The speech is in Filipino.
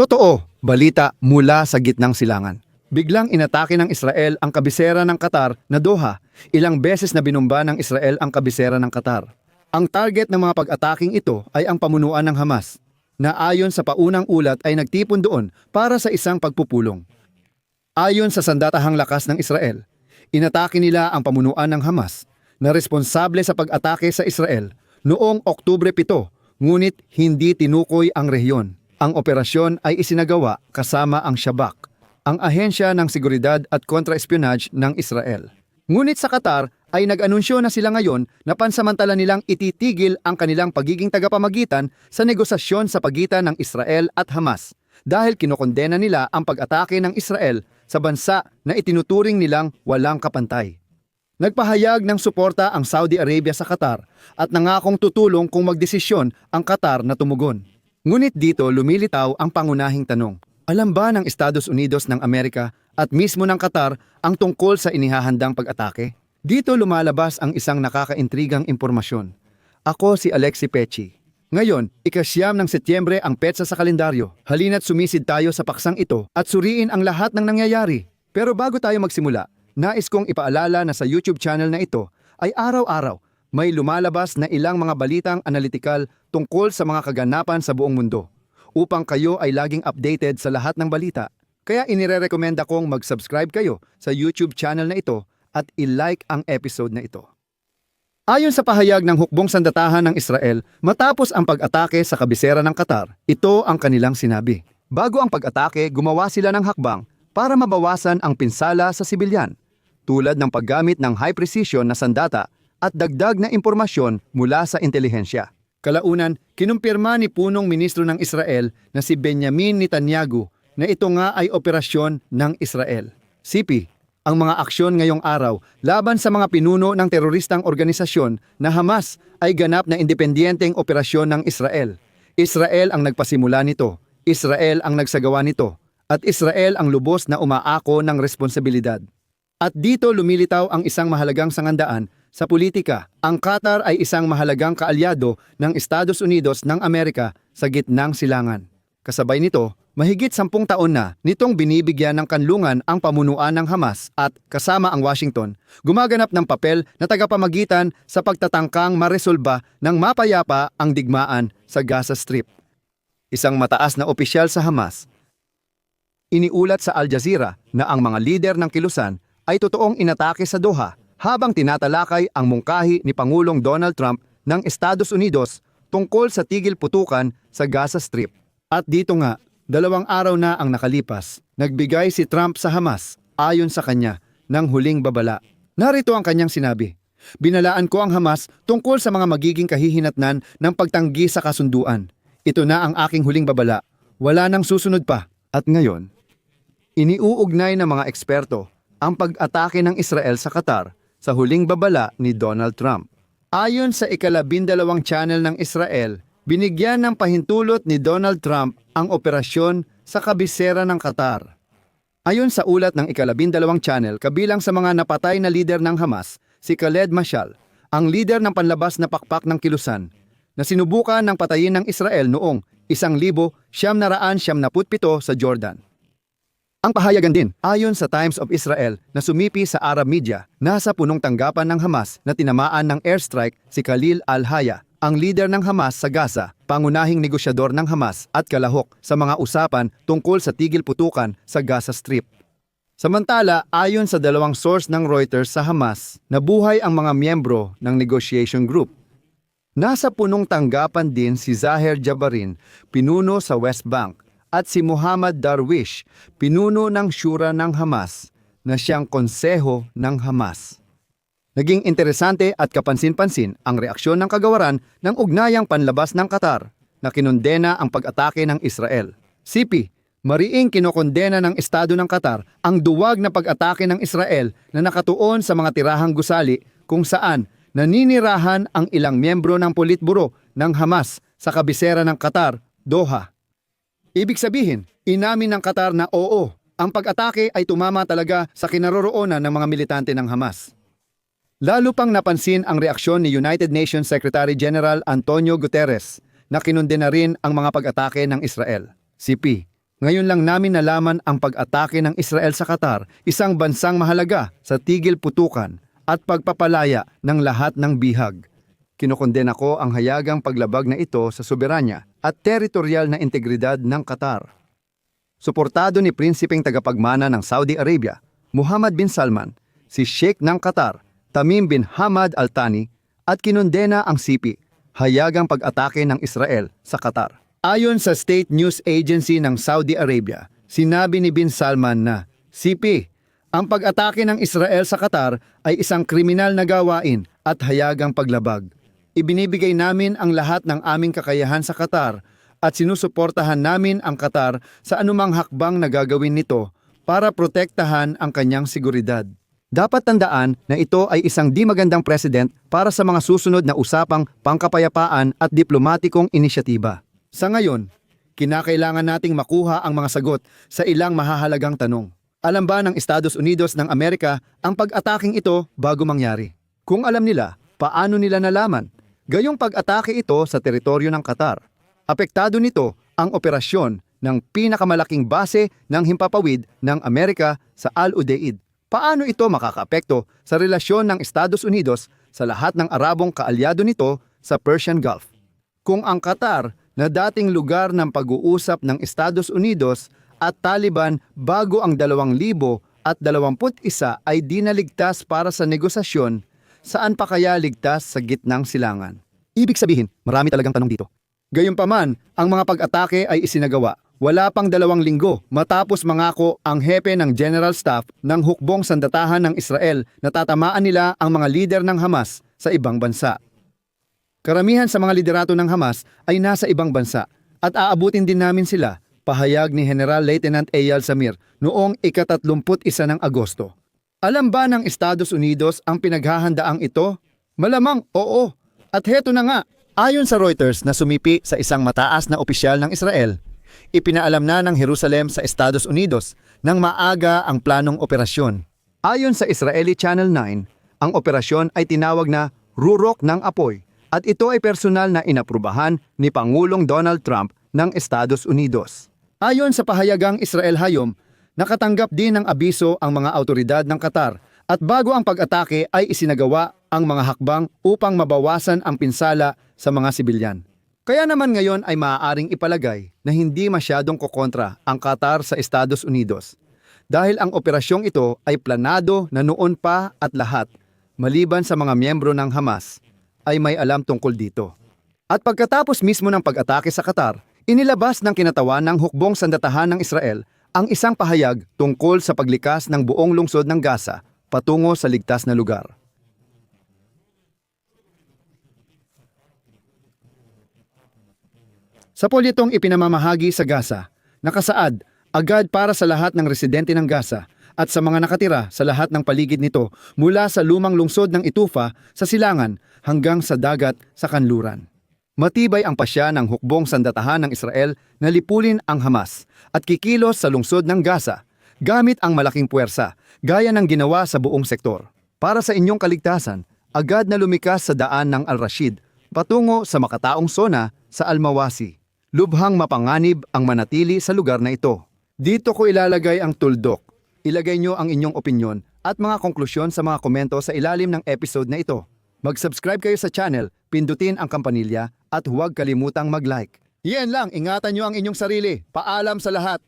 Totoo, balita mula sa gitnang silangan. Biglang inatake ng Israel ang kabisera ng Qatar na Doha. Ilang beses na binumba ng Israel ang kabisera ng Qatar. Ang target ng mga pag-ataking ito ay ang pamunuan ng Hamas, na ayon sa paunang ulat ay nagtipon doon para sa isang pagpupulong. Ayon sa sandatahang lakas ng Israel, inatake nila ang pamunuan ng Hamas na responsable sa pag-atake sa Israel noong Oktubre 7, ngunit hindi tinukoy ang rehiyon. Ang operasyon ay isinagawa kasama ang Shabak, ang ahensya ng seguridad at kontra-espionage ng Israel. Ngunit sa Qatar ay nag-anunsyo na sila ngayon na pansamantala nilang ititigil ang kanilang pagiging tagapamagitan sa negosasyon sa pagitan ng Israel at Hamas dahil kinokondena nila ang pag-atake ng Israel sa bansa na itinuturing nilang walang kapantay. Nagpahayag ng suporta ang Saudi Arabia sa Qatar at nangakong tutulong kung magdesisyon ang Qatar na tumugon. Ngunit dito lumilitaw ang pangunahing tanong. Alam ba ng Estados Unidos ng Amerika at mismo ng Qatar ang tungkol sa inihahandang pag-atake? Dito lumalabas ang isang nakakaintrigang impormasyon. Ako si Alexi Pechi. Ngayon, ikasyam ng Setyembre ang petsa sa kalendaryo. Halina't sumisid tayo sa paksang ito at suriin ang lahat ng nangyayari. Pero bago tayo magsimula, nais kong ipaalala na sa YouTube channel na ito ay araw-araw may lumalabas na ilang mga balitang analytical tungkol sa mga kaganapan sa buong mundo upang kayo ay laging updated sa lahat ng balita. Kaya inirerekomenda kong mag-subscribe kayo sa YouTube channel na ito at i-like ang episode na ito. Ayon sa pahayag ng hukbong sandatahan ng Israel, matapos ang pag-atake sa kabisera ng Qatar, ito ang kanilang sinabi. Bago ang pag-atake, gumawa sila ng hakbang para mabawasan ang pinsala sa sibilyan, tulad ng paggamit ng high precision na sandata at dagdag na impormasyon mula sa intelihensya. Kalaunan, kinumpirma ni punong ministro ng Israel na si Benjamin Netanyahu na ito nga ay operasyon ng Israel. CP, ang mga aksyon ngayong araw laban sa mga pinuno ng teroristang organisasyon na Hamas ay ganap na independiyenteng operasyon ng Israel. Israel ang nagpasimula nito, Israel ang nagsagawa nito, at Israel ang lubos na umaako ng responsibilidad. At dito lumilitaw ang isang mahalagang sangandaan sa politika. Ang Qatar ay isang mahalagang kaalyado ng Estados Unidos ng Amerika sa gitnang silangan. Kasabay nito, mahigit sampung taon na nitong binibigyan ng kanlungan ang pamunuan ng Hamas at kasama ang Washington, gumaganap ng papel na tagapamagitan sa pagtatangkang maresolba ng mapayapa ang digmaan sa Gaza Strip. Isang mataas na opisyal sa Hamas Iniulat sa Al Jazeera na ang mga lider ng kilusan ay totoong inatake sa Doha habang tinatalakay ang mungkahi ni Pangulong Donald Trump ng Estados Unidos tungkol sa tigil putukan sa Gaza Strip. At dito nga, dalawang araw na ang nakalipas, nagbigay si Trump sa Hamas ayon sa kanya ng huling babala. Narito ang kanyang sinabi, Binalaan ko ang Hamas tungkol sa mga magiging kahihinatnan ng pagtanggi sa kasunduan. Ito na ang aking huling babala. Wala nang susunod pa. At ngayon, Iniuugnay ng mga eksperto ang pag-atake ng Israel sa Qatar sa huling babala ni Donald Trump. Ayon sa ikalabindalawang channel ng Israel, binigyan ng pahintulot ni Donald Trump ang operasyon sa kabisera ng Qatar. Ayon sa ulat ng ikalabindalawang channel, kabilang sa mga napatay na lider ng Hamas, si Khaled Mashal, ang lider ng panlabas na pakpak ng kilusan, na sinubukan ng patayin ng Israel noong 1977 sa Jordan. Ang pahayagan din, ayon sa Times of Israel na sumipi sa Arab media, nasa punong tanggapan ng Hamas na tinamaan ng airstrike si Khalil al-Haya, ang leader ng Hamas sa Gaza, pangunahing negosyador ng Hamas at kalahok sa mga usapan tungkol sa tigil putukan sa Gaza Strip. Samantala, ayon sa dalawang source ng Reuters sa Hamas, nabuhay ang mga miyembro ng negotiation group. Nasa punong tanggapan din si Zahir Jabarin, pinuno sa West Bank, at si Muhammad Darwish, pinuno ng Shura ng Hamas, na siyang konseho ng Hamas. Naging interesante at kapansin-pansin ang reaksyon ng kagawaran ng ugnayang panlabas ng Qatar na kinondena ang pag-atake ng Israel. CP, mariing kinokondena ng Estado ng Qatar ang duwag na pag-atake ng Israel na nakatuon sa mga tirahang gusali kung saan naninirahan ang ilang miyembro ng politburo ng Hamas sa kabisera ng Qatar, Doha. Ibig sabihin, inamin ng Qatar na oo, ang pag-atake ay tumama talaga sa kinaroroonan ng mga militante ng Hamas. Lalo pang napansin ang reaksyon ni United Nations Secretary General Antonio Guterres na kinundena rin ang mga pag-atake ng Israel. CP, Ngayon lang namin nalaman ang pag-atake ng Israel sa Qatar, isang bansang mahalaga sa tigil putukan at pagpapalaya ng lahat ng bihag. Kinukunden ako ang hayagang paglabag na ito sa soberanya at teritorial na integridad ng Qatar. Suportado ni prinsipeng tagapagmana ng Saudi Arabia, Muhammad bin Salman, si Sheikh ng Qatar, Tamim bin Hamad Al Thani, at kinundena ang CP, hayagang pag-atake ng Israel sa Qatar. Ayon sa State News Agency ng Saudi Arabia, sinabi ni bin Salman na, CP, ang pag-atake ng Israel sa Qatar ay isang kriminal na gawain at hayagang paglabag. Ibinibigay namin ang lahat ng aming kakayahan sa Qatar at sinusuportahan namin ang Qatar sa anumang hakbang na gagawin nito para protektahan ang kanyang seguridad. Dapat tandaan na ito ay isang di magandang president para sa mga susunod na usapang pangkapayapaan at diplomatikong inisyatiba. Sa ngayon, kinakailangan nating makuha ang mga sagot sa ilang mahahalagang tanong. Alam ba ng Estados Unidos ng Amerika ang pag-ataking ito bago mangyari? Kung alam nila, paano nila nalaman? Gayong pag-atake ito sa teritoryo ng Qatar. Apektado nito ang operasyon ng pinakamalaking base ng himpapawid ng Amerika sa Al Udeid. Paano ito makakaapekto sa relasyon ng Estados Unidos sa lahat ng Arabong kaalyado nito sa Persian Gulf? Kung ang Qatar na dating lugar ng pag-uusap ng Estados Unidos at Taliban bago ang 2021 ay dinaligtas para sa negosasyon, saan pa kaya ligtas sa gitnang silangan? Ibig sabihin, marami talagang tanong dito. Gayunpaman, ang mga pag-atake ay isinagawa. Wala pang dalawang linggo matapos mangako ang hepe ng General Staff ng hukbong sandatahan ng Israel na tatamaan nila ang mga lider ng Hamas sa ibang bansa. Karamihan sa mga liderato ng Hamas ay nasa ibang bansa at aabutin din namin sila, pahayag ni General Lieutenant Eyal Samir noong ikatatlumput isa ng Agosto. Alam ba ng Estados Unidos ang pinaghahandaang ito? Malamang oo. At heto na nga, ayon sa Reuters na sumipi sa isang mataas na opisyal ng Israel, ipinaalam na ng Jerusalem sa Estados Unidos nang maaga ang planong operasyon. Ayon sa Israeli Channel 9, ang operasyon ay tinawag na Rurok ng Apoy at ito ay personal na inaprubahan ni Pangulong Donald Trump ng Estados Unidos. Ayon sa pahayagang Israel Hayom, nakatanggap din ng abiso ang mga autoridad ng Qatar at bago ang pag-atake ay isinagawa ang mga hakbang upang mabawasan ang pinsala sa mga sibilyan. Kaya naman ngayon ay maaaring ipalagay na hindi masyadong kokontra ang Qatar sa Estados Unidos dahil ang operasyong ito ay planado na noon pa at lahat, maliban sa mga miyembro ng Hamas, ay may alam tungkol dito. At pagkatapos mismo ng pag-atake sa Qatar, inilabas ng kinatawan ng hukbong sandatahan ng Israel ang isang pahayag tungkol sa paglikas ng buong lungsod ng Gaza patungo sa ligtas na lugar. Sa polyetong ipinamamahagi sa Gaza, nakasaad agad para sa lahat ng residente ng Gaza at sa mga nakatira sa lahat ng paligid nito mula sa lumang lungsod ng Itufa sa silangan hanggang sa dagat sa kanluran. Matibay ang pasya ng hukbong sandatahan ng Israel na lipulin ang Hamas at kikilos sa lungsod ng Gaza gamit ang malaking puwersa gaya ng ginawa sa buong sektor. Para sa inyong kaligtasan, agad na lumikas sa daan ng Al-Rashid patungo sa makataong sona sa Almawasi. Lubhang mapanganib ang manatili sa lugar na ito. Dito ko ilalagay ang tuldok. Ilagay nyo ang inyong opinyon at mga konklusyon sa mga komento sa ilalim ng episode na ito. Mag-subscribe kayo sa channel, pindutin ang kampanilya at huwag kalimutang mag-like. Yan lang, ingatan nyo ang inyong sarili. Paalam sa lahat.